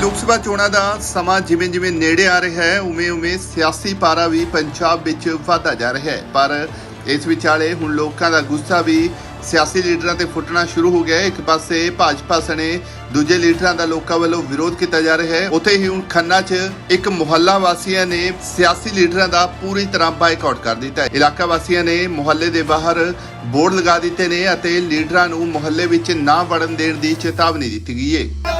ਲੋਕ ਸਭਾ ਚੋਣਾਂ ਦਾ ਸਮਾਂ ਜਿਵੇਂ ਜਿਵੇਂ ਨੇੜੇ ਆ ਰਿਹਾ ਹੈ, ਉਵੇਂ ਉਵੇਂ ਸਿਆਸੀ ਪਾਰਾ ਵੀ ਪੰਜਾਬ ਵਿੱਚ ਵਧਦਾ ਜਾ ਰਿਹਾ ਹੈ। ਪਰ ਇਸ ਵਿਚਾਲੇ ਹੁਣ ਲੋਕਾਂ ਦਾ ਗੁੱਸਾ ਵੀ ਸਿਆਸੀ ਲੀਡਰਾਂ ਤੇ ਫੁੱਟਣਾ ਸ਼ੁਰੂ ਹੋ ਗਿਆ ਹੈ। ਇੱਕ ਪਾਸੇ ਭਾਜਪਾ ਸਣੇ ਦੂਜੇ ਲੀਡਰਾਂ ਦਾ ਲੋਕਾਂ ਵੱਲੋਂ ਵਿਰੋਧ ਕੀਤਾ ਜਾ ਰਿਹਾ ਹੈ। ਉੱਥੇ ਹੀ ਹੁਣ ਖੰਨਾ 'ਚ ਇੱਕ ਮੁਹੱਲਾ ਵਾਸੀਆਂ ਨੇ ਸਿਆਸੀ ਲੀਡਰਾਂ ਦਾ ਪੂਰੀ ਤਰ੍ਹਾਂ ਬਾਈਕਾਟ ਕਰ ਦਿੱਤਾ ਹੈ। ਇਲਾਕਾ ਵਾਸੀਆਂ ਨੇ ਮੁਹੱਲੇ ਦੇ ਬਾਹਰ ਬੋਰਡ ਲਗਾ ਦਿੱਤੇ ਨੇ ਅਤੇ ਲੀਡਰਾਂ ਨੂੰ ਮੁਹੱਲੇ ਵਿੱਚ ਨਾ ਵੜਨ ਦੇਣ ਦੀ ਚੇਤਾਵਨੀ ਦਿੱਤੀ ਗਈ ਹੈ।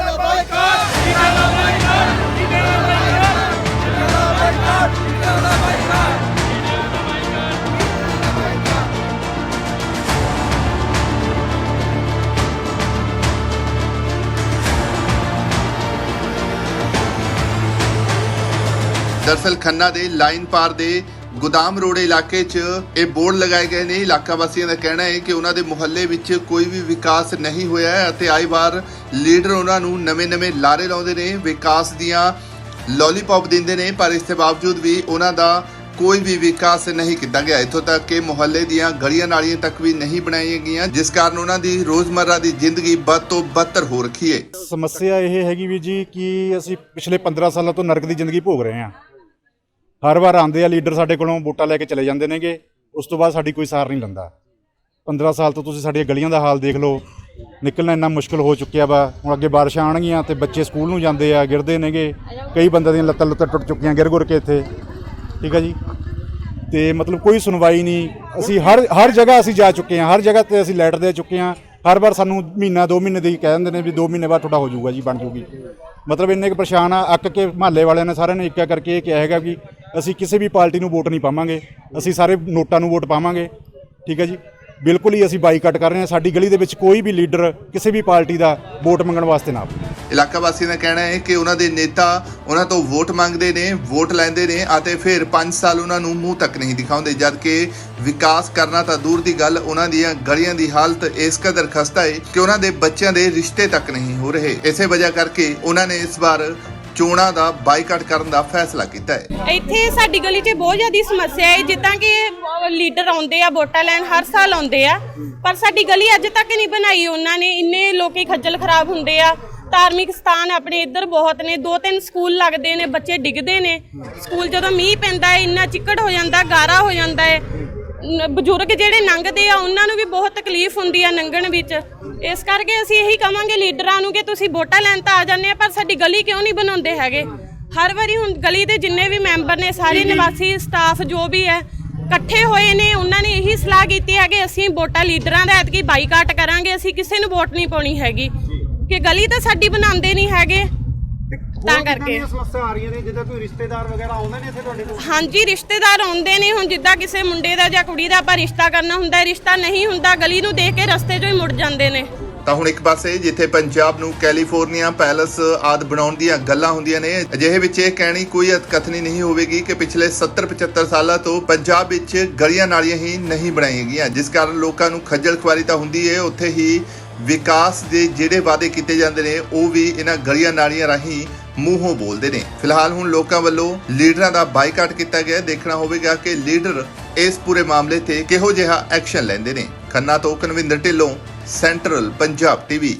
ਦਰਸਲ ਖੰਨਾ ਦੇ ਲਾਈਨ ਪਾਰ ਦੇ ਗੋਦਾਮ ਰੋਡ ਇਲਾਕੇ 'ਚ ਇਹ ਬੋਰਡ ਲਗਾਏ ਗਏ ਨੇ। ਇਲਾਕਾ ਵਾਸੀਆਂ ਦਾ ਕਹਿਣਾ ਹੈ ਕਿ ਉਹਨਾਂ ਦੇ ਮੁਹੱਲੇ ਵਿੱਚ ਕੋਈ ਵੀ ਵਿਕਾਸ ਨਹੀਂ ਹੋਇਆ ਹੈ ਅਤੇ ਆਈ ਵਾਰ ਲੀਡਰ ਉਹਨਾਂ ਨੂੰ ਨਵੇਂ-ਨਵੇਂ ਲਾਰੇ ਲਾਉਂਦੇ ਨੇ, ਵਿਕਾਸ ਦੀਆਂ ਲੋਲੀਪੌਪ ਦਿੰਦੇ ਨੇ, ਪਰ ਇਸ ਦੇ ਬਾਵਜੂਦ ਵੀ ਉਹਨਾਂ ਦਾ ਕੋਈ ਵੀ ਵਿਕਾਸ ਨਹੀਂ ਕੀਤਾ ਗਿਆ। ਇੱਥੋਂ ਤੱਕ ਕਿ ਮੁਹੱਲੇ ਦੀਆਂ ਗਲੀਆਂ ਨਾਲੀਆਂ ਤੱਕ ਵੀ ਨਹੀਂ ਬਣਾਈਆਂ ਗਈਆਂ, ਜਿਸ ਕਾਰਨ ਉਹਨਾਂ ਦੀ ਰੋਜ਼ਮਰਰਾ ਦੀ ਜ਼ਿੰਦਗੀ ਬਦ ਤੋਂ ਬਦਤਰ ਹੋ ਰੱਖੀ ਹੈ। ਸਮੱਸਿਆ ਇਹ ਹੈਗੀ ਵੀ ਜੀ ਕਿ ਅਸੀਂ ਪਿਛਲੇ 15 ਸਾਲਾਂ ਤੋਂ ਨਰਕ ਦੀ ਜ਼ਿੰਦਗੀ ਭੋਗ ਰਹੇ ਹਾਂ। ਹਰ ਵਾਰ ਆਉਂਦੇ ਆ, ਲੀਡਰ ਸਾਡੇ ਕੋਲੋਂ ਵੋਟਾਂ ਲੈ ਕੇ ਚਲੇ ਜਾਂਦੇ ਨੇਗੇ। ਉਸ ਤੋਂ ਬਾਅਦ ਸਾਡੀ ਕੋਈ ਸਾਰ ਨਹੀਂ ਲੈਂਦਾ। 15 ਸਾਲ ਤੋਂ ਤੁਸੀਂ ਸਾਡੀਆਂ ਗਲੀਆਂ ਦਾ ਹਾਲ ਦੇਖ ਲਓ। ਨਿਕਲਣਾ ਇੰਨਾ ਮੁਸ਼ਕਲ ਹੋ ਚੁੱਕਿਆ ਵਾ। ਹੁਣ ਅੱਗੇ ਬਾਰਿਸ਼ਾਂ ਆਣਗੀਆਂ ਤੇ ਬੱਚੇ ਸਕੂਲ ਨੂੰ ਜਾਂਦੇ ਆ, ਗਿਰਦੇ ਨੇਗੇ। ਕਈ ਬੰਦਿਆਂ ਦੀਆਂ ਲੱਤਾਂ ਲੁੱਤਾਂ ਟੁੱਟ ਚੁੱਕੀਆਂ ਗਿਰ ਗੁਰ ਕੇ ਇੱਥੇ। ਠੀਕ ਆ ਜੀ? ਤੇ ਮਤਲਬ ਕੋਈ ਸੁਣਵਾਈ ਨਹੀਂ। ਅਸੀਂ ਹਰ ਹਰ ਜਗ੍ਹਾ ਅਸੀਂ ਜਾ ਚੁੱਕੇ ਹਾਂ। ਹਰ ਜਗ੍ਹਾ ਤੇ ਅਸੀਂ ਲੈਟਰ ਦੇ ਚੁੱਕੇ ਹਾਂ। ਹਰ ਵਾਰ ਸਾਨੂੰ ਮਹੀਨਾ 2 ਮਹੀਨੇ ਦੀ ਕਹਿ ਦਿੰਦੇ ਨੇ ਵੀ 2 ਮਹੀਨੇ ਬਾਅਦ ਤੁਹਾਡਾ ਹੋ ਜਾਊਗਾ ਜੀ, ਬਣ ਜੂਗੀ ਮਤਲਬ ਇੰਨੇ ਕੁ ਪਰੇਸ਼ਾਨ ਆ। ਅੱਕ ਕੇ ਮਹੱਲੇ ਵਾਲਿਆਂ ਨੇ ਸਾਰਿਆਂ ਨੇ ਇੱਕਾ ਕਰਕੇ ਇਹ ਕਿਹਾ ਹੈਗਾ ਕਿ ਅਸੀਂ ਕਿਸੇ ਵੀ ਪਾਰਟੀ ਨੂੰ ਵੋਟ ਨਹੀਂ ਪਾਵਾਂਗੇ। ਅਸੀਂ ਸਾਰੇ ਨੋਟਾਂ ਨੂੰ ਵੋਟ ਪਾਵਾਂਗੇ। ਠੀਕ ਹੈ ਜੀ? ਬਿਲਕੁਲ ਹੀ ਅਸੀਂ ਬਾਈਕਾਟ ਕਰ ਰਹੇ ਹਾਂ। ਸਾਡੀ ਗਲੀ ਦੇ ਵਿੱਚ ਕੋਈ ਵੀ ਲੀਡਰ ਕਿਸੇ ਵੀ ਪਾਰਟੀ ਦਾ ਵੋਟ ਮੰਗਣ ਵਾਸਤੇ ਨਾ ਆਵੇ। ਇਲਾਕਾ ਵਾਸੀਆਂ ਦਾ ਕਹਿਣਾ ਹੈ ਕਿ ਉਹਨਾਂ ਦੇ ਨੇਤਾ ਉਹਨਾਂ ਤੋਂ ਵੋਟ ਮੰਗਦੇ ਨੇ, ਵੋਟ ਲੈਂਦੇ ਨੇ ਅਤੇ ਫਿਰ 5 ਸਾਲ ਉਹਨਾਂ ਨੂੰ ਮੂੰਹ ਤੱਕ ਨਹੀਂ ਦਿਖਾਉਂਦੇ। ਜਦ ਜਦਕਿ ਵਿਕਾਸ ਕਰਨਾ ਤਾਂ ਦੂਰ ਦੀ ਗੱਲ, ਉਹਨਾਂ ਦੀਆਂ ਗਲੀਆਂ ਦੀ ਹਾਲਤ ਇਸ ਕਦਰ ਖਸਤਾ ਹੈ ਕਿ ਉਹਨਾਂ ਦੇ ਬੱਚਿਆਂ ਦੇ ਰਿਸ਼ਤੇ ਤੱਕ ਨਹੀਂ ਹੋ ਰਹੇ। ਇਸੇ ਵਜ੍ਹਾ ਕਰਕੇ ਉਹਨਾਂ ਨੇ ਇਸ ਵਾਰ ਚੋਣਾਂ ਦਾ ਬਾਈਕਾਟ ਕਰਨ ਦਾ ਫੈਸਲਾ ਕੀਤਾ ਹੈ। ਇੱਥੇ ਸਾਡੀ ਗਲੀ 'ਚ ਬਹੁਤ ਜ਼ਿਆਦਾ ਸਮੱਸਿਆ ਹੈ, ਜਿੱਦਾਂ ਕਿ ਲੀਡਰ ਆਉਂਦੇ ਆ, ਵੋਟਾਂ ਲੈਣ ਹਰ ਸਾਲ ਆਉਂਦੇ ਆ, ਪਰ ਸਾਡੀ ਗਲੀ ਅੱਜ ਤੱਕ ਨਹੀਂ ਬਣਾਈ ਉਹਨਾਂ ਨੇ। ਇੰਨੇ ਲੋਕੀ ਖੱਜਲ ਖਰਾਬ ਹੁੰਦੇ ਆ। ਧਾਰਮਿਕ ਸਥਾਨ ਆਪਣੇ ਇੱਧਰ ਬਹੁਤ ਨੇ, ਦੋ ਤਿੰਨ ਸਕੂਲ ਲੱਗਦੇ ਨੇ, ਬੱਚੇ ਡਿੱਗਦੇ ਨੇ। ਸਕੂਲ ਜਦੋਂ ਮੀਂਹ ਪੈਂਦਾ ਹੈ, ਇੰਨਾ ਚਿੱਕੜ ਹੋ ਜਾਂਦਾ, ਗਾਰਾ ਹੋ ਜਾਂਦਾ ਹੈ। ਬਜ਼ੁਰਗ ਜਿਹੜੇ ਲੰਘਦੇ ਆ, ਉਹਨਾਂ ਨੂੰ ਵੀ ਬਹੁਤ ਤਕਲੀਫ ਹੁੰਦੀ ਆ ਲੰਘਣ ਵਿੱਚ। ਇਸ ਕਰਕੇ ਅਸੀਂ ਇਹੀ ਕਵਾਂਗੇ ਲੀਡਰਾਂ ਨੂੰ ਕਿ ਤੁਸੀਂ ਵੋਟਾਂ ਲੈਣ ਤਾਂ ਆ ਜਾਂਦੇ ਆ ਪਰ ਸਾਡੀ ਗਲੀ ਕਿਉਂ ਨਹੀਂ ਬਣਾਉਂਦੇ ਹੈਗੇ? ਹਰ ਵਾਰੀ ਹੁਣ ਗਲੀ ਦੇ ਜਿੰਨੇ ਵੀ ਮੈਂਬਰ ਨੇ ਸਾਰੇ ਨਿਵਾਸੀ ਸਟਾਫ ਜੋ ਵੀ ਹੈ ਇਕੱਠੇ ਹੋਏ ਨੇ ਉਹਨਾਂ ਨੇ ਇਹੀ ਸਲਾਹ ਕੀਤੀ ਹੈ ਕਿ ਅਸੀਂ ਵੋਟਾਂ ਲੀਡਰਾਂ ਦਾ ਐਤਕੀ ਬਾਈਕਾਟ ਕਰਾਂਗੇ ਅਸੀਂ ਕਿਸੇ ਨੂੰ ਵੋਟ ਨਹੀਂ ਪਾਉਣੀ ਹੈਗੀ। ਕਿ ਗਲੀ ਤਾਂ ਸਾਡੀ ਬਣਾਉਂਦੇ ਨਹੀਂ ਹੈਗੇ ਤਾਂ ਕਰਕੇ। ਸਮੱਸਿਆ ਆ ਰਹੀਆਂ ਨੇ? ਜਿੱਦਾਂ ਕੋਈ ਰਿਸ਼ਤੇਦਾਰ ਵਗੈਰਾ ਆਉਂਦੇ ਨੇ ਇੱਥੇ ਤੁਹਾਡੇ ਕੋਲ? ਹਾਂਜੀ ਰਿਸ਼ਤੇਦਾਰ ਆਉਂਦੇ ਨੇ ਹੁਣ ਜਿੱਦਾਂ ਕਿਸੇ ਮੁੰਡੇ ਦਾ ਜਾਂ ਕੁੜੀ ਦਾ ਆਪਾਂ ਰਿਸ਼ਤਾ ਕਰਨਾ ਹੁੰਦਾ ਹੈ ਰਿਸ਼ਤਾ ਨਹੀਂ ਹੁੰਦਾ ਗਲੀ ਨੂੰ ਦੇਖ ਕੇ ਰਸਤੇ 'ਚੋਂ ਹੀ ਮੁੜ ਜਾਂਦੇ ਨੇ। ਤਾਂ ਹੁਣ ਇੱਕ ਪਾਸੇ ਜਿੱਥੇ ਪੰਜਾਬ ਨੂੰ ਕੈਲੀਫੋਰਨੀਆ ਪੈਲਸ ਆਦ ਬਣਾਉਣ ਦੀਆਂ ਗੱਲਾਂ ਹੁੰਦੀਆਂ ਨੇ ਅਜਿਹੇ ਵਿੱਚ ਇਹ ਕਹਿਣੀ ਕੋਈ ਕਥਨੀ ਨਹੀਂ ਹੋਵੇਗੀ ਕਿ ਪਿਛਲੇ 70 75 ਸਾਲਾਂ ਤੋਂ ਪੰਜਾਬ ਵਿੱਚ ਗਲੀਆਂ ਨਾਲੀਆਂ ਹੀ ਨਹੀਂ ਬਣਾਈਆਂ ਗਈਆਂ। ਜਿਸ ਕਾਰਨ ਲੋਕਾਂ ਨੂੰ ਖੱਜਲ ਖੁਆਰੀ ਤਾਂ ਹੁੰਦੀ ਹੈ ਉੱਥੇ ਹੀ ਵਿਕਾਸ ਦੇ ਜਿਹੜੇ ਵਾਅਦੇ ਕੀਤੇ ਜਾਂਦੇ ਨੇ ਉਹ ਵੀ ਇਹਨਾਂ ਗਲੀਆਂ ਨਾਲੀਆਂ ਰਾਹੀਂ ਮੂੰਹੋਂ ਬੋਲਦੇ ਨੇ। ਫਿਲਹਾਲ ਹੁਣ ਲੋਕਾਂ ਵੱਲੋਂ ਲੀਡਰਾਂ ਦਾ ਬਾਈਕਾਟ ਕੀਤਾ ਗਿਆ। ਦੇਖਣਾ ਹੋਵੇਗਾ ਕਿ ਲੀਡਰ ਇਸ ਪੂਰੇ ਮਾਮਲੇ ਤੇ ਕਿਹੋ ਜਿਹਾ ਐਕਸ਼ਨ ਲੈਂਦੇ ਨੇ। ਖੰਨਾ ਤੋਂ ਕਨਵਿੰਦਰ ਢਿੱਲੋਂ, ਸੈਂਟਰਲ ਪੰਜਾਬ ਟੀਵੀ।